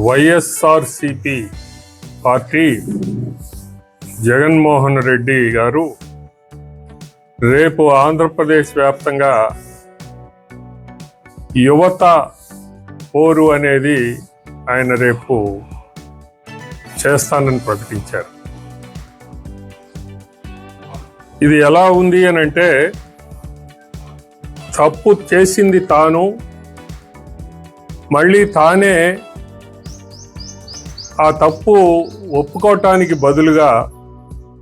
YSRCP party Jaganmohan Reddy గారు రేపు ఆంధ్రప్రదేశ్ వ్యాప్తంగా యువత పోరు అనేది ఆయన రేపు చేస్తానని ప్రకటించారు. ఇది ఎలా ఉంది అని అంటే తప్పు చేసింది తాను మళ్ళీ తానే ఆ తప్పు ఒప్పుకోవటానికి బదులుగా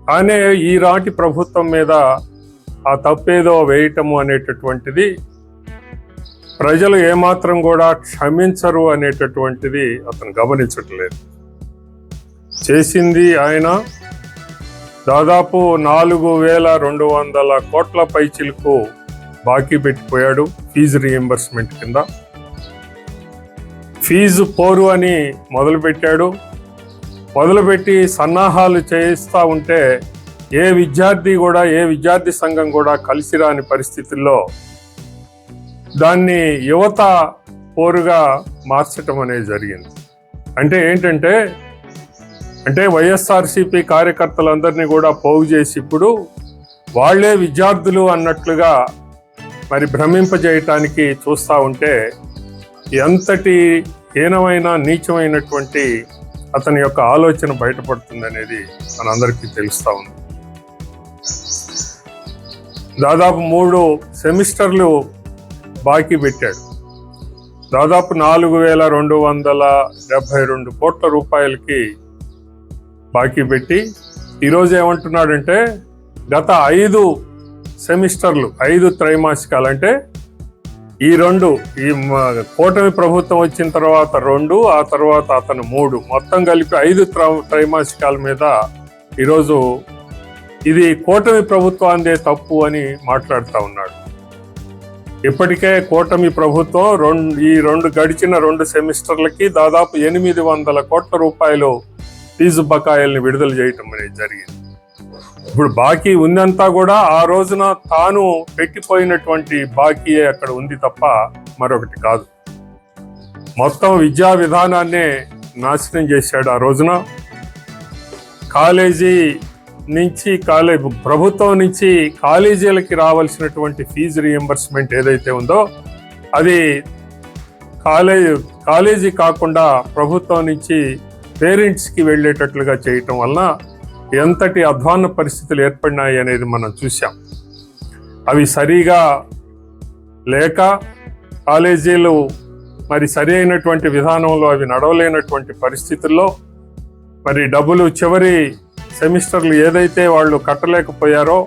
తానే ఈనాటి ప్రభుత్వం మీద ఆ తప్పేదో వేయటము అనేటటువంటిది ప్రజలు ఏమాత్రం కూడా క్షమించరు అనేటటువంటిది అతను గమనించట్లేదు. చేసింది ఆయన దాదాపు నాలుగు వేల రెండు వందల కోట్ల పైచిలకు బాకీ పెట్టిపోయాడు ఫీజు రీఎంబర్స్మెంట్ కింద. ఫీజు పోరు అని మొదలుపెట్టాడు. మొదలుపెట్టి సన్నాహాలు చేయిస్తూ ఉంటే ఏ విద్యార్థి కూడా ఏ విద్యార్థి సంఘం కూడా కలిసి రాని పరిస్థితుల్లో దాన్ని యువత పోరుగా మార్చటం అనేది జరిగింది. అంటే ఏంటంటే అంటే వైఎస్ఆర్సీపీ కార్యకర్తలందరినీ కూడా పోగు చేసి ఇప్పుడు వాళ్ళే విద్యార్థులు అన్నట్లుగా మరి భ్రమింపజేయటానికి చూస్తూ ఉంటే ఎంతటి హీనమైన నీచమైనటువంటి అతని యొక్క ఆలోచన బయటపడుతుంది అనేది మనందరికీ తెలుస్తూ ఉంది. దాదాపు మూడు సెమిస్టర్లు బాకీ పెట్టాడు. దాదాపు నాలుగు వేల రెండు వందల డెబ్బై రెండు కోట్ల రూపాయలకి బాకీ పెట్టి ఈరోజు ఏమంటున్నాడంటే గత ఐదు సెమిస్టర్లు ఐదు త్రైమాసికాలు అంటే ఈ రెండు ఈ కూటమి ప్రభుత్వం వచ్చిన తర్వాత రెండు ఆ తర్వాత అతను మూడు మొత్తం కలిపి ఐదు త్ర- త్రైమాసికాల మీద ఈరోజు ఇది కూటమి ప్రభుత్వాందే తప్పు అని మాట్లాడుతూ ఉన్నాడు. ఇప్పటికే కూటమి ప్రభుత్వం రెండు ఈ రెండు గడిచిన రెండు సెమిస్టర్లకి దాదాపు ఎనిమిది వందల కోట్ల రూపాయలు ఫీజు బకాయిల్ని విడుదల చేయటం అనేది జరిగింది. ఇప్పుడు బాకీ ఉందంతా కూడా ఆ రోజున తాను పెట్టిపోయినటువంటి బాకీయే అక్కడ ఉంది తప్ప మరొకటి కాదు. మొత్తం విద్యా విధానాన్నే నాశనం చేశాడు ఆ రోజున. కాలేజీ నుంచి కాలేజ్ ప్రభుత్వం నుంచి కాలేజీలకి రావాల్సినటువంటి ఫీజు రియంబర్స్మెంట్ ఏదైతే ఉందో అది కాలేజ్ కాలేజీ కాకుండా ప్రభుత్వం నుంచి పేరెంట్స్కి వెళ్ళేటట్లుగా చేయటం వలన ఎంతటి అధ్వాన్న పరిస్థితులు ఏర్పడినాయి అనేది మనం చూసాం అవి సరిగా లేక కాలేజీలు మరి సరి అయినటువంటి విధానంలో అవి నడవలేనటువంటి పరిస్థితుల్లో మరి డబ్బులు చివరి సెమిస్టర్లు ఏదైతే వాళ్ళు కట్టలేకపోయారో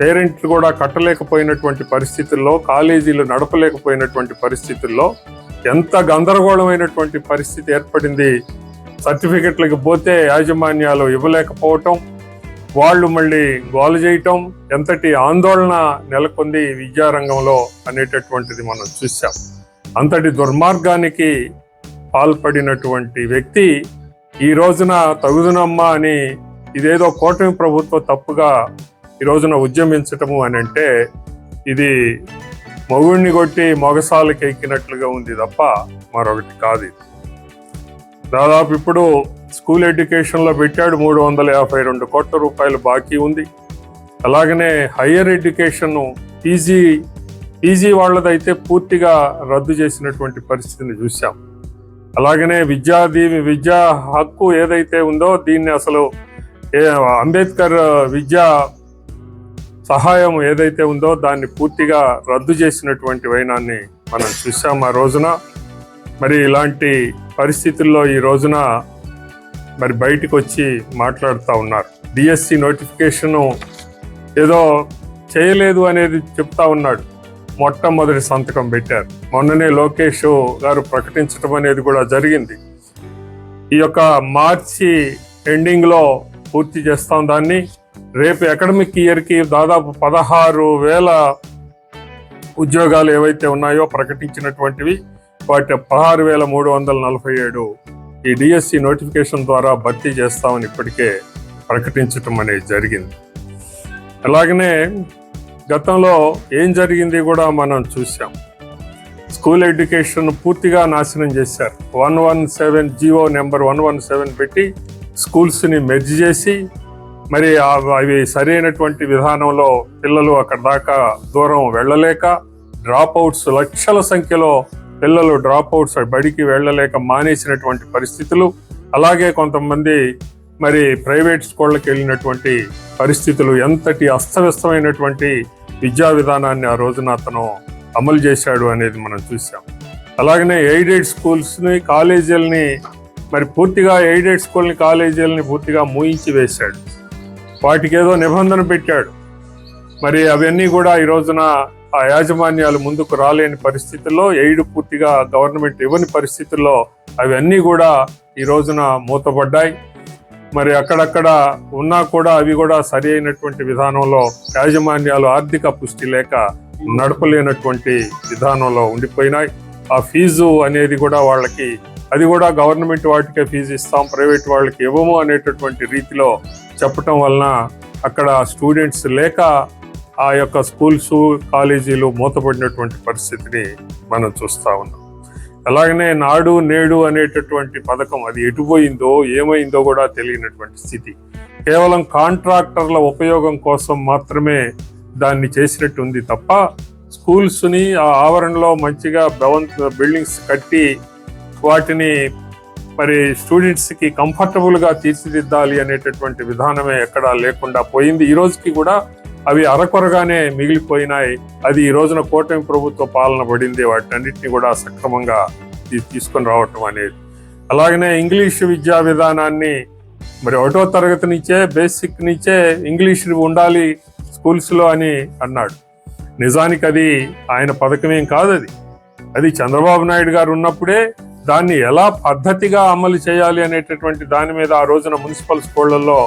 పేరెంట్లు కూడా కట్టలేకపోయినటువంటి పరిస్థితుల్లో కాలేజీలు నడపలేకపోయినటువంటి పరిస్థితుల్లో ఎంత గందరగోళమైనటువంటి పరిస్థితి ఏర్పడింది. సర్టిఫికెట్లకు పోతే యాజమాన్యాలు ఇవ్వలేకపోవటం వాళ్ళు మళ్ళీ గోలు చేయటం ఎంతటి ఆందోళన నెలకొంది విద్యారంగంలో అనేటటువంటిది మనం చూసాం అంతటి దుర్మార్గానికి పాల్పడినటువంటి వ్యక్తి ఈ రోజున తగుదునమ్మా అని ఇదేదో కూటమి ప్రభుత్వం తప్పుగా ఈ రోజున ఉద్యమించటము అని అంటే ఇది మగుడిని కొట్టి మొగసాలకి ఎక్కినట్లుగా ఉంది తప్ప మరొకటి కాదు ఇది. దాదాపు ఇప్పుడు స్కూల్ ఎడ్యుకేషన్లో పెట్టాడు మూడు వందల యాభై రెండు కోట్ల రూపాయలు బాకీ ఉంది. అలాగనే హయ్యర్ ఎడ్యుకేషన్ పీజీ పీజీ వాళ్ళదైతే పూర్తిగా రద్దు చేసినటువంటి పరిస్థితిని చూసాం అలాగనే విద్యా దీని విద్యా హక్కు ఏదైతే ఉందో దీన్ని అసలు అంబేద్కర్ విద్యా సహాయం ఏదైతే ఉందో దాన్ని పూర్తిగా రద్దు చేసినటువంటి వైనాన్ని మనం చూసాం ఆ రోజున. మరి ఇలాంటి పరిస్థితుల్లో ఈ రోజున మరి బయటకు వచ్చి మాట్లాడుతూ ఉన్నారు. డిఎస్సి నోటిఫికేషను ఏదో చేయలేదు అనేది చెప్తా ఉన్నాడు. మొట్టమొదటి సంతకం పెట్టారు. మొన్ననే లోకేష్ గారు ప్రకటించడం అనేది కూడా జరిగింది. ఈ యొక్క మార్చి ఎండింగ్లో పూర్తి చేస్తాం దాన్ని. రేపు అకాడమిక్ ఇయర్కి దాదాపు పదహారు వేల ఉద్యోగాలు ఏవైతే ఉన్నాయో ప్రకటించినటువంటివి వాటి పదహారు వేల మూడు వందల నలభై ఏడు. ఈ డిఎస్సి నోటిఫికేషన్ ద్వారా భర్తీ చేస్తామని ఇప్పటికే ప్రకటించటం అనేది జరిగింది. అలాగనే గతంలో ఏం జరిగింది కూడా మనం చూసాం స్కూల్ ఎడ్యుకేషన్ పూర్తిగా నాశనం చేశారు. One one seven GO number one one seven పెట్టి స్కూల్స్ని మెర్జ్ చేసి మరి అవి సరైనటువంటి విధానంలో పిల్లలు అక్కడ దాకా దూరం వెళ్ళలేక డ్రాప్ అవుట్స్ లక్షల సంఖ్యలో పిల్లలు డ్రాప్ అవుట్స్ బడికి వెళ్ళలేక మానేసినటువంటి పరిస్థితులు అలాగే కొంతమంది మరి ప్రైవేట్ స్కూళ్ళకి వెళ్ళినటువంటి పరిస్థితులు ఎంతటి అస్తవ్యస్తమైనటువంటి విద్యా విధానాన్ని ఆ రోజున అతను అమలు చేశాడు అనేది మనం చూసాం అలాగనే ఎయిడెడ్ స్కూల్స్ని కాలేజీలని మరి పూర్తిగా ఎయిడెడ్ స్కూల్ని కాలేజీలని పూర్తిగా మూయించి వేశాడు. వాటికి ఏదో నిబంధన పెట్టాడు. మరి అవన్నీ కూడా ఈ రోజున ఆ యాజమాన్యాలు ముందుకు రాలేని పరిస్థితుల్లో ఎయిడ్ పూర్తిగా గవర్నమెంట్ ఇవ్వని పరిస్థితుల్లో అవన్నీ కూడా ఈ రోజున మూతపడ్డాయి. మరి అక్కడక్కడ ఉన్నా కూడా అవి కూడా సరి అయినటువంటి విధానంలో యాజమాన్యాలు ఆర్థిక పుష్టి లేక నడపలేనటువంటి విధానంలో ఉండిపోయినాయి. ఆ ఫీజు అనేది కూడా వాళ్ళకి అది కూడా గవర్నమెంట్ వాటికే ఫీజు ఇస్తాం ప్రైవేట్ వాళ్ళకి ఇవ్వము అనేటటువంటి రీతిలో చెప్పటం వలన అక్కడ స్టూడెంట్స్ లేక ఆ యొక్క స్కూల్స్ కాలేజీలు మూతపడినటువంటి పరిస్థితిని మనం చూస్తా ఉన్నాం. అలాగనే నాడు నేడు అనేటటువంటి పథకం అది ఎటుపోయిందో ఏమైందో కూడా తెలియనటువంటి స్థితి. కేవలం కాంట్రాక్టర్ల ఉపయోగం కోసం మాత్రమే దాన్ని చేసినట్టు ఉంది తప్ప స్కూల్స్ని ఆ ఆవరణలో మంచిగా భవంత్ బిల్డింగ్స్ కట్టి వాటిని మరి స్టూడెంట్స్కి కంఫర్టబుల్గా తీర్చిదిద్దాలి అనేటటువంటి విధానమే ఎక్కడా లేకుండా పోయింది. ఈ రోజుకి కూడా అవి అరకొరగానే మిగిలిపోయినాయి. అది ఈ రోజున కూటమి ప్రభుత్వ పాలన పడింది. వాటన్నిటిని కూడా సక్రమంగా తీ- తీసుకొని రావటం అనేది. అలాగనే ఇంగ్లీష్ విద్యా విధానాన్ని మరి ఒకటో తరగతి నుంచే బేసిక్ నుంచే ఇంగ్లీష్ ఉండాలి స్కూల్స్లో అని అన్నాడు. నిజానికి అది ఆయన పథకమేం కాదు అది అది చంద్రబాబు నాయుడు గారు ఉన్నప్పుడే దాన్ని ఎలా పద్ధతిగా అమలు చేయాలి అనేటటువంటి దాని మీద ఆ రోజున మున్సిపల్ స్కూళ్ళలో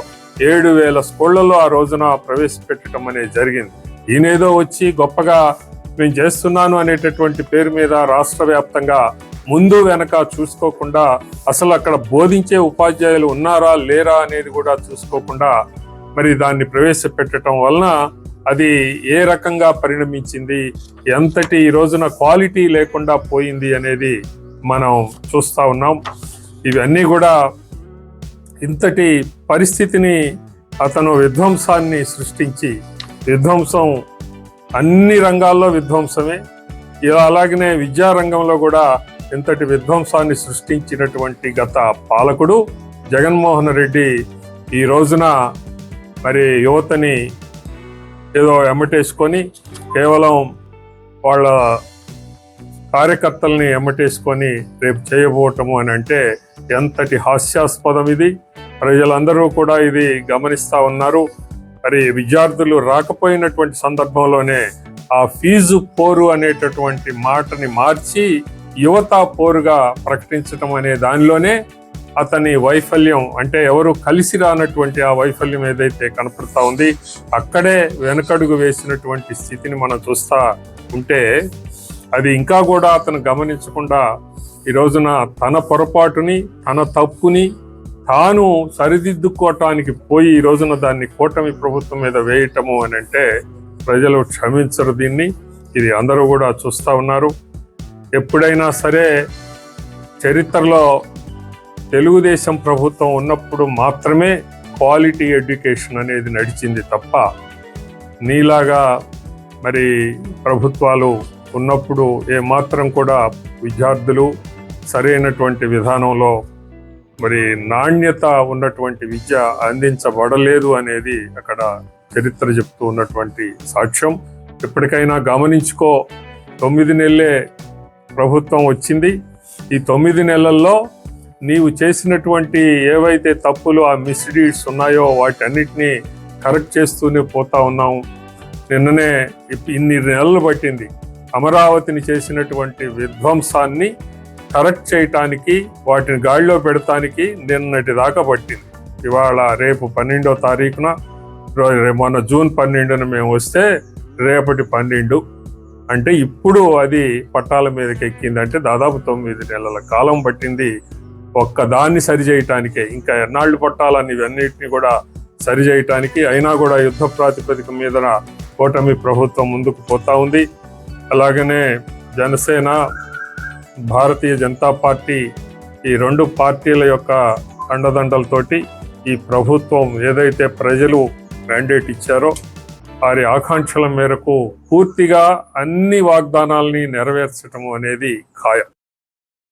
ఏడు వేల స్కూళ్ళలో ఆ రోజున ప్రవేశపెట్టడం అనేది జరిగింది. ఈయనేదో వచ్చి గొప్పగా నేను చేస్తున్నాను అనేటటువంటి పేరు మీద రాష్ట్ర వ్యాప్తంగా ముందు వెనక చూసుకోకుండా అసలు అక్కడ బోధించే ఉపాధ్యాయులు ఉన్నారా లేరా అనేది కూడా చూసుకోకుండా మరి దాన్ని ప్రవేశపెట్టడం వలన అది ఏ రకంగా పరిణమించింది ఎంతటి ఈ రోజున క్వాలిటీ లేకుండా పోయింది అనేది మనం చూస్తా ఉన్నాం. ఇవన్నీ కూడా ఇంతటి పరిస్థితిని అతను విధ్వంసాన్ని సృష్టించి విధ్వంసం అన్ని రంగాల్లో విధ్వంసమే. ఇలా అలాగనే విద్యా రంగంలో కూడా ఇంతటి విధ్వంసాన్ని సృష్టించినటువంటి గత పాలకుడు జగన్మోహన్ రెడ్డి ఈ రోజున మరి యువతని ఏదో ఎమ్మటేసుకొని కేవలం వాళ్ళ కార్యకర్తల్ని ఎమ్మటేసుకొని రేపు చేయబోవటము అని అంటే ఎంతటి హాస్యాస్పదం ఇది. ప్రజలందరూ కూడా ఇది గమనిస్తూ ఉన్నారు. మరి విద్యార్థులు రాకపోయినటువంటి సందర్భంలోనే ఆ ఫీజు పోరు అనేటటువంటి మాటని మార్చి యువత పోరుగా ప్రకటించటం అనే దానిలోనే అతని వైఫల్యం అంటే ఎవరు కలిసి రానటువంటి ఆ వైఫల్యం ఏదైతే కనపడతా ఉంది అక్కడే వెనకడుగు వేసినటువంటి స్థితిని మనం చూస్తా ఉంటే అది ఇంకా కూడా అతను గమనించకుండా ఈ రోజున తన పొరపాటుని తన తప్పుని తాను సరిదిద్దుకోవటానికి పోయి ఈ రోజున దాన్ని కూటమి ప్రభుత్వం మీద వేయటము అని అంటే ప్రజలు క్షమించరు దీన్ని. ఇది అందరూ కూడా చూస్తా ఉన్నారు. ఎప్పుడైనా సరే చరిత్రలో తెలుగుదేశం ప్రభుత్వం ఉన్నప్పుడు మాత్రమే క్వాలిటీ ఎడ్యుకేషన్ అనేది నడిచింది తప్ప నీలాగా మరి ప్రభుత్వాలు ఉన్నప్పుడు ఏమాత్రం కూడా విద్యార్థులు సరైనటువంటి విధానంలో మరి నాణ్యత ఉన్నటువంటి విద్య అందించబడలేదు అనేది అక్కడ చరిత్ర చెప్తూ ఉన్నటువంటి సాక్ష్యం. ఎప్పటికైనా గమనించుకో తొమ్మిది నెలలే ప్రభుత్వం వచ్చింది. ఈ తొమ్మిది నెలల్లో నీవు చేసినటువంటి ఏవైతే తప్పులు ఆ మిస్డీడ్స్ ఉన్నాయో వాటన్నిటినీ కరెక్ట్ చేస్తూనే పోతా ఉన్నాం. నిన్ననే ఇప్- ఇన్ని నెలలు పట్టింది. అమరావతిని చేసినటువంటి విధ్వంసాన్ని కరెక్ట్ చేయటానికి వాటిని గాడిలో పెడటానికి నిన్నటి దాకా పట్టింది. ఇవాళ రేపు పన్నెండో తారీఖున మొన్న జూన్ పన్నెండున మేము వస్తే రేపటి పన్నెండు. అంటే ఇప్పుడు అది పట్టాల మీదకి ఎక్కింది. అంటే దాదాపు తొమ్మిది నెలల కాలం పట్టింది. ఒక్క దాన్ని సరిచేయటానికే ఇంకా ఎన్నాళ్ళు పట్టాలని ఇవన్నిటిని కూడా సరిచేయటానికి అయినా కూడా యుద్ధ ప్రాతిపదిక మీద కూటమి ప్రభుత్వం ముందుకు పోతా ఉంది. అలాగనే జనసేన భారతీయ జనతా పార్టీ ఈ రెండు పార్టీల యొక్క అండదండలతోటి ఈ ప్రభుత్వం ఏదైతే ప్రజలు మ్యాండేట్ ఇచ్చారో వారి ఆకాంక్షల మేరకు పూర్తిగా అన్ని వాగ్దానాల్ని నెరవేర్చడం అనేది ఖాయం.